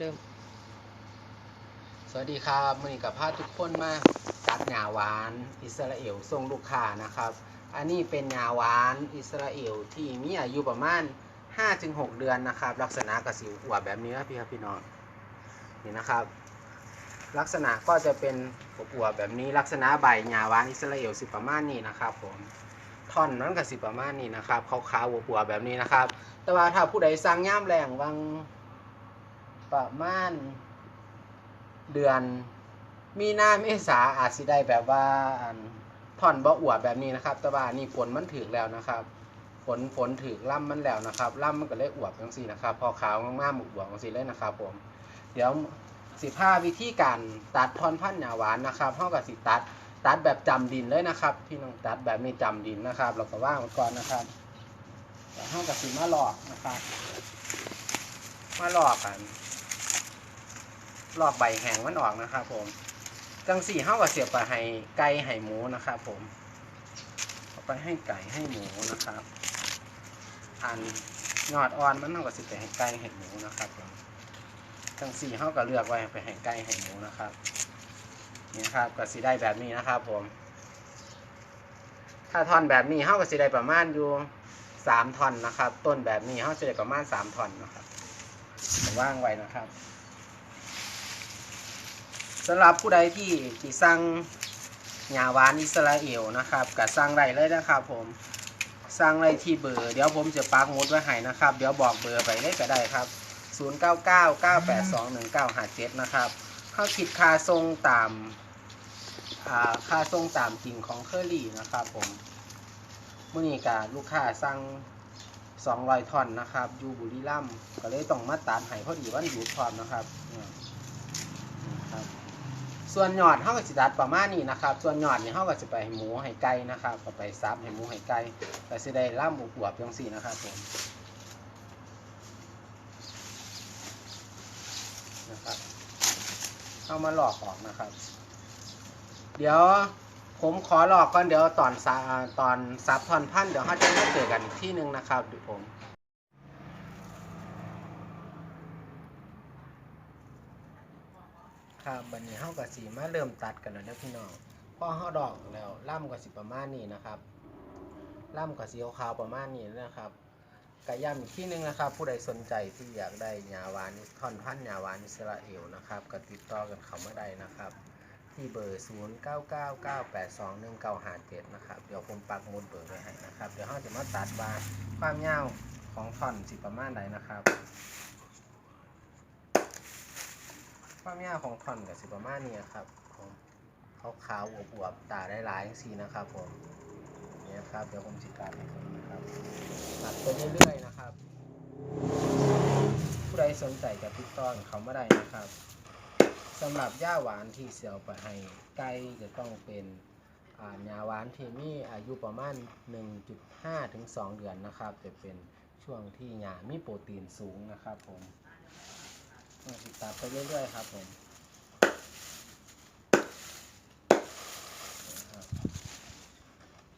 เริ่ม สวัสดีครับมือนี้กับพาทุกคนมาตัดหญ้าหวานอิสราเอลส่งลูกค้านะครับ อันนี้เป็นหญ้าหวานอิสราเอลที่มีอายุประมาณ 5-6 เดือนนะครับ ลักษณะกระสิวอวบแบบนี้ครับพี่ครับพี่น้องนี่นะครับ ลักษณะก็จะเป็นอวบแบบนี้ลักษณะใบหญ้าหวานอิสราเอลสิประมาณนี้นะครับผมท่อนนั้นก็สิประมาณนี้นะครับขาวๆอวบๆแบบนี้นะครับ แต่ว่าถ้าผู้ใดสั่งย่ามแรงวัง ประมาณเดือน มีนาเมษาอาจสิได้แบบว่าอันท่อนบ่อวบแบบนี้นะครับ แต่ว่านี่ฝนมันถึกแล้วนะครับ ฝนฝนถึกล่ำมันแล้วนะครับล่ำมันก็เลยอวบจังซี่นะครับ พอขาวงากๆหมๆอวบจังซี่เลยนะครับ ผม เดี๋ยวสิพาวิธีการตัดท่อนพันธุ์หญ้าหวานนะครับเฮากับสิตัดตัดแบบจำดินเลยนะครับพี่น้องตัดแบบนี้จำดินนะครับ เราก็ว่างก่อนนะครับเดี๋ยวเฮากับสิมาหลอกนะครับ มาหลอกกัน ลอกใบแห้งมันออกนะครับผมจังสี่เฮาก็เสียบไปให้ไก่ให้หมูนะครับผมเอาไปให้ไก่ให้หมูนะครับ อันยอดอ่อนมันเฮาก็สิไปให้ไก่ให้หมูนะครับผมจังสี่เฮาก็เลือกไว้ไปให้ไก่ให้หมูนะครับนี่ครับก็สิได้แบบนี้นะครับผม ถ้าท่อนแบบนี้เฮาก็สิได้ประมาณอยู่สามท่อนนะครับ ต้นแบบนี้เฮาสิได้ประมาณสามท่อนนะครับว่างไว้นะครับ สำหรับผู้ใดที่ที่สั่งหญ้าหวานอิสราเอลนะครับก็สั่งได้เลยนะครับ ผมสั่งได้ที่เบอร์เดี๋ยวผมจะปักหมุดไว้ให้นะครับ เดี๋ยวบอกเบอร์ไปเลยก็ได้ครับ 0999821957 นะครับเขาคิดค่าทรงตามอ่าค่าทรงตามจริงของเคอรี่นะครับผมมื่อนี้กับลูกค้าสั่ง200ท่อนนะครับ อยู่บุรีรัมย์ก็เลยต้องมาตัดให้พอดีวันหยุดพร้อมนะครับ ส่วนยอดเฮาก็สิดัดประมาณนี้นะครับ ส่วนยอดนี่เฮาก็สิไปให้หมูให้ไก่นะครับก็ไปซับให้หมูให้ไก่ก็สิได้ล่ำอวบๆจังซี่นะครับผมนะครับเอามาหลอกออกนะครับ เดี๋ยวผมขอหลอกก่อนเดี๋ยวตอนซาตอนซับทอนพันเดี๋ยวเฮาจะมาเจอกันอีกที่หนึ่งนะครับเดี๋ยวผม ครับบันนี้เฮาก็สิมาเริ่มตัดกันแล้วนะพี่น้องพอเฮาดอกแล้วล่ำก็สิประมาณนี้นะครับล่ำก็สีขาวประมาณนี้นะครับกะย้ำอีกที่หนึงนะครับ ผู้ใดสนใจที่อยากได้หญ้าหวานท่อนพันธุ์หญ้าหวานอิสราเอลนะครับก็ติดต่อกันเข้ามาได้นะครับ ที่เบอร์ 0999821957นะครับเดี๋ยวผมปักหมุดเบอร์ไว้ให้นะครับ เดี๋ยวเฮาจะมาตัดว่าความยาวของท่อนสิประมาณใดนะครับ ความยาวของท่อนกับสิประมาณนี้ครับผมเขาขาวๆอวบๆตาได้หลายๆสีนะครับผมเนี่ยครับเดี๋ยวผมสิการให้คนนะครับตัดไปเรื่อยๆนะครับ ผู้ใดสนใจกับติดต่อเขามาได้นะครับสำหรับย่าหวานที่เสียวไปให้ไก่จะต้องเป็นอ่าหญ้าหวานที่มีอายุประมาณ 1.5 ถึง 2 เดือนนะครับ จะเป็นช่วงที่หญ้ามีโปรตีนสูงนะครับผม ติดตามไปเรื่อยๆครับผม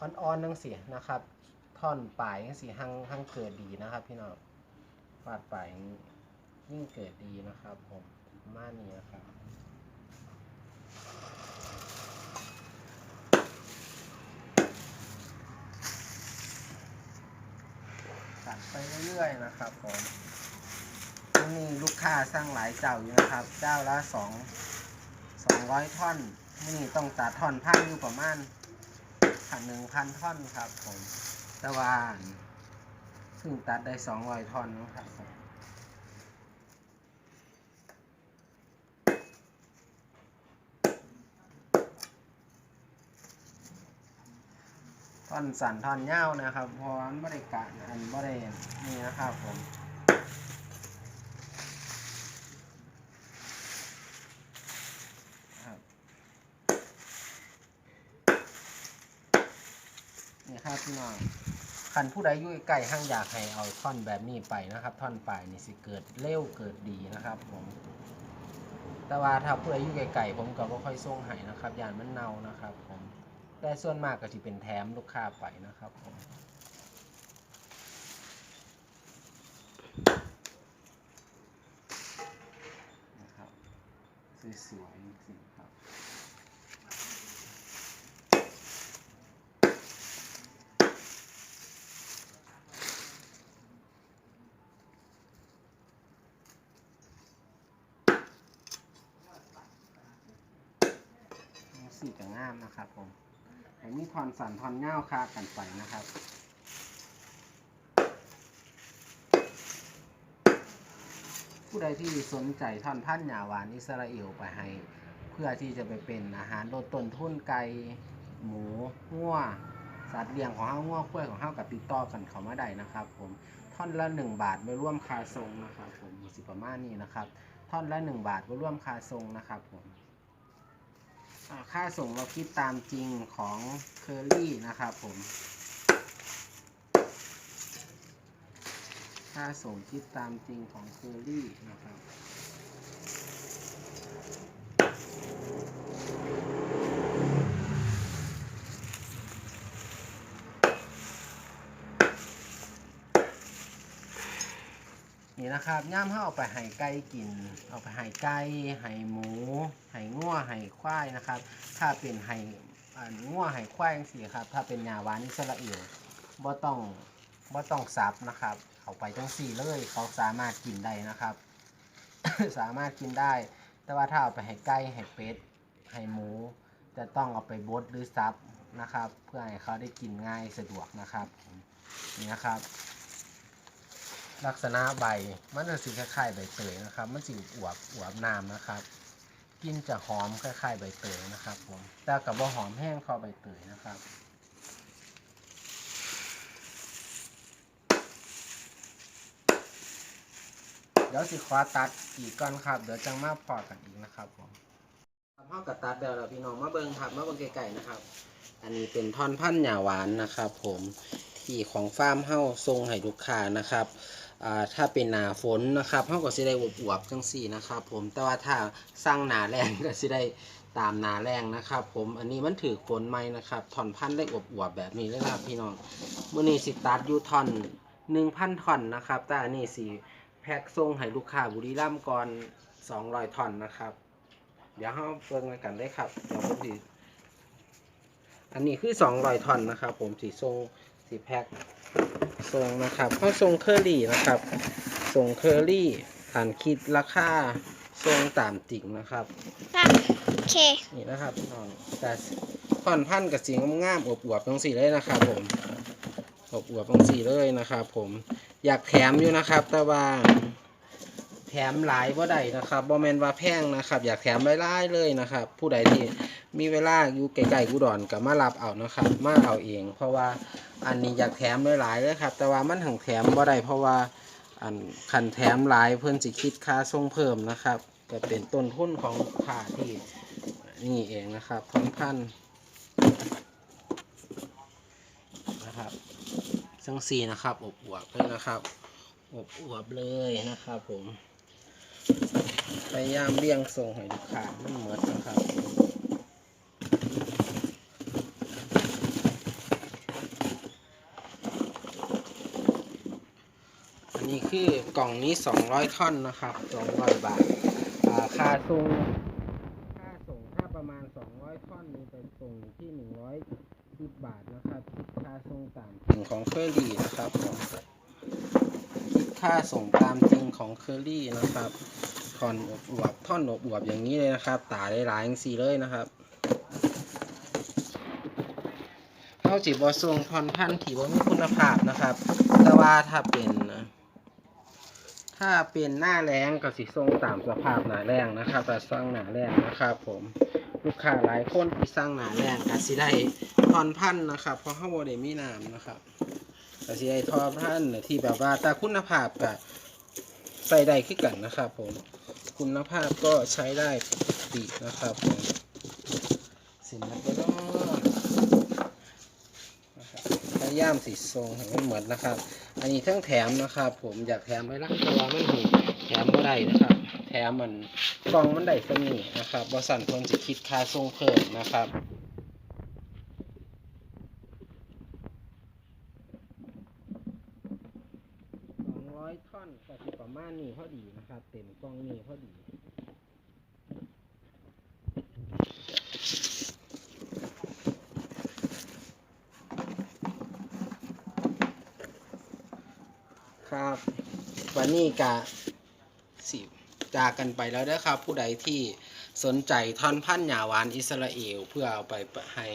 อ่อนๆนังเสียนะครับ ท่อนปลายนังสีหังหังเกิดดีนะครับ พี่น้องฟาดปลายยิ่งเกิดดีนะครับ ผมมาณนี้นะครับตัดไปเรื่อยๆนะครับผม มีลูกค้าสร้างหลายเจ้าอยู่นะครับ เจ้าละสองสองร้อยท่อนนี้ต้องตัดท่อนพันอยู่ประมาณพันหนึ่งพันท่อนครับผมต่ว่าซึ่งตัดได้สองร้อยท่อนนะครับผมท่อนสั่นท่อนเย้านะครับพราะมันไม่ได้กะอันไม่ได้นี่นะครับผม ครับนี่ครับ พี่น้องคันผู้ใดยู่ใกล้ห้างอยากให้เอาท่อนแบบนี้ไปนะครับ ท่อนปลายนี่สิเกิดเร็วเกิดดีนะครับ ผม แต่ว่าถ้าผู้ใดยู่ยไกลๆผมก็บ่ค่อยส่งให้นะครับยานมันเน่านะครับ ผม แต่ส่วนมากก็จะเป็นแถมลูกค้าไปนะครับ ผมสวยๆจริงครับ สีจะงามนะครับผมอันนี้ทอนสันทอนเง่าคากันไปนะครับผู้ใดที่สนใจท่อนพันหยาหวานอิสราเอลไปให้ เพื่อที่จะไปเป็นอาหารลดต้นทุนไก่หมูงัวสัตว์เลี้ยงของเฮางัวกล้วยของเฮากับติดต่อกันเขามาได้นะครับ ผมท่อนละ 1 บาทไม่ร่วมคาทรงนะครับ ผมสิประมาณนี้นะครับ ท่อนละ 1 บาทไม่ร่วมคาทรงนะครับผม ค่าส่งเราคิดตามจริงของเคอรี่นะครับผม ค่าส่งคิดตามจริงของเคอรี่นะครับ นี่นะครับย่ามเฮาเอาไปให้ไก่กิน เอาไปให้ไก่ให้หมูให้งัวให้ควายนะครับ ถ้าเป็นให้อ่งัวให้ควายจังซี่ครับ ถ้าเป็นหญ้าหวานอิสราเอลบ่ต้องบ่ต้องสับนะครับเอาไปจังซี่เลยเขาสามารถกินได้นะครับ สามารถกินได้ แต่ว่าถ้าเอาไปให้ไก่ให้เป็ดให้หมู จะต้องเอาไปบดหรือซับนะครับ เพื่อให้เขาได้กินง่ายสะดวกนะครับนี่นะครับ ลักษณะใบมันจะสีคล้ายๆใบเตยนะครับ มันสีอวบอวบน้ำนะครับกินจะหอมคล้ายๆใบเตยนะครับผมแต่กับว่าหอมแห้งเท่าใบเตยนะครับเดี๋ยวสิขอตัดอีกก่อนครับ เดี๋ยวจังมาพอกันอีกนะครับผมเฮากับตัดเดี๋ยวเราพี่น้องมาเบิงครับมาเบิงไกลๆนะครับ อันนี้เป็นท่อนพันหญ้าหวานนะครับ ผม ที่ของฟาร์มเฮาทรงให้ลูกค้านะครับถ้าเป็นหนาฝนนะครับเขาก็สิได้อวบๆจังสี่นะครับ ผมแต่ว่าถ้าสร้างหนาแรงก็สิได้ตามหนาแรงนะครับ ผมอันนี้มันถือฝนไหมนะครับท่อนพันได้อวบๆแบบนี้เลยนะครับพี่น้องมื่อนี้สิตัดอยู่ท่อนหนึ่งพันท่อนนะครับแต่อันนี้สิแพ็คส่งให้ลูกค้าบุรีรัมย์ก่อนสองร้อยท่อนนะครับ เดี๋ยวเราเบิ่งกันได้ครับเดี๋ยวผมสิอันนี้คือสองร้อยท่อนนะครับ ผมสีทรง สีแพ็คทรงนะครับเขาทรงเคอรี่นะครับทรงเคอรี่อ่านคิดราคาทรงตามจริงนะครับ โอเค นี่นะครับพี่น้องแต่ผ่อนพันกับสีงามๆอวบๆตรงสีเลยนะครับ ผมอวบๆตรงสีเลยนะครับ ผมอยากแถมอยู่นะครับ แต่ว่าแถมหลายบ่ได้นะครับบ่แมนว่าแพงนะครับ อยากแถมหลายๆเลยนะครับ ผู้ใดที่มีเวลาอยู่ไกลๆกุดอนก็มารับเอานะครับ มาเอาเอง เพราะว่า อันนี้อยากแถมหลายๆเลยครับ แต่ว่ามันถึงแถมบ่ได้เพราะว่าอันคันแถมหลายเพิ่อนสิคิดค่าส่งเพิ่มนะครับ ก็เป็นต้นทุนของค้าที่นี่เองนะครับพันพันนะครับซังซีนะครับ อบอวบเลยนะครับอบอวบเลยนะครับผมพยายามเลี่ยงส่งให้ลูกค้ามันหมดนะครับ อันนี้ คือกล่องนี้ 200 ท่อนนะครับ 200 บาทอ่าค่าส่งค่าส่งถ้าประมาณ 200 ท่อนนี้เป็นส่งที่110บาทนะครับคิดค่าส่งตามจริงของเคอรี่นะครับผมคิดค่าส่งตามจริงของเคอรี่นะครับท่อนอบอวบท่อนอบอวบอย่างนี้เลยนะครับ ตาได้หลายอย่างสีเลยนะครับเข้าจีบอส่งทอนพันธุ์ที่ว่มีคุณภาพนะครับ แต่ว่าถ้าเป็น ถ้าเป็นหน้าแรงก็สิส่งตามสภาพหนาแรงนะครับแต่สร้างหนาแรงนะครับ ผมลูกค้าหลายคนที่สร้างหนาแรงก็สิได้ทอนพันธ์นะครับเพราะข้าวโพดมีน้ำนะครับก็สิได้ทอนพันธ์ที่แบบว่าแต่คุณภาพก็ใส่ได้ขึ้นกันนะครับผมคุณภาพก็ใช้ได้ปกตินะครับผมสินมันก็ต้องนะครับพยายามสิทรงให้มันเหมือนนะครับ นนี้ทั้งแถมนะครับผมอยากแถมไว้ละแต่ว่ามันหูแถมบ่ได้นะครับ แถมมันกล่องมันได้สมีนะครับบริษัทคนจะคิดค่าส่งเพิ่มนะครับสองร้อยท่อนก็คือประมาณนี้พอดีนะครับ เต็มกล่องนี้พอดี วันนี้กะสิจากกันไปแล้วเด้อครับ ผู้ใดที่สนใจท่อนพันหยาหวานอิสราเอล เพื่อเอาไปให้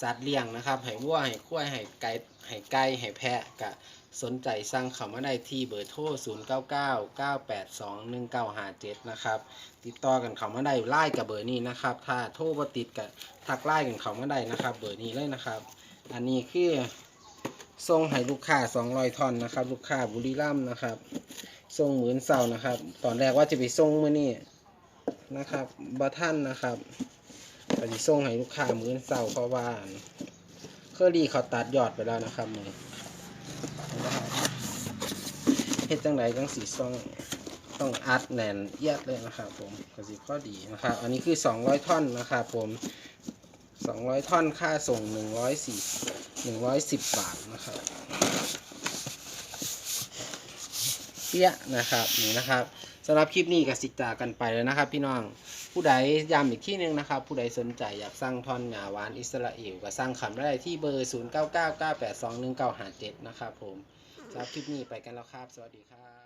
สัตว์เลี้ยงนะครับให้วัวให้ควายให้ไก่ให้ไก่ให้แพะกะสนใจสั่งเขามาได้ที่เบอร์โทร 0999821957 นะครับ ติดต่อกันเขามาได้ไล่กับเบอร์นี้นะครับ ถ้าโทรบ่ติดกับทักไล่กันเขามาได้นะครับ เบอร์นี้เลยนะครับ อันนี้คือ ส่งให้ลูกค้า200ท่อนนะครับ ลูกค้าบุรีรัมย์นะครับส่งหมื่นเสานะครับ ตอนแรกว่าจะไปส่งเมื้อนี้นะครับบ่ท่านนะครับก็สิส่งให้ลูกค้าหมื่นเสาเพราะว่าเคอรี่เขาตัดยอดไปแล้วนะครับมือนี้เฮ็ดจังไดจังสิส่งต้องอัดแน่นเอียดเลยนะครับผมก็สิข้อดีนะครับ อันนี้คือ 200 ท่อนนะครับผม 200 ท่อนค่าส่ง104 110 บาทนะครับเปี้ยนะครับนี่นะครับสำหรับคลิปนี้ก็สิจากันไปแล้วนะครับ พี่น้องผู้ใดย้ำอีกที่หนึงนะครับ ผู้ใดสนใจอยากสร้างท่อนหงาหวานอิสราเอลก็สร้างคำได้ที่เบอร์ 0999821957 นะครับผมสำหรับคลิปนี้ไปกันแล้วครับ สวัสดีครับ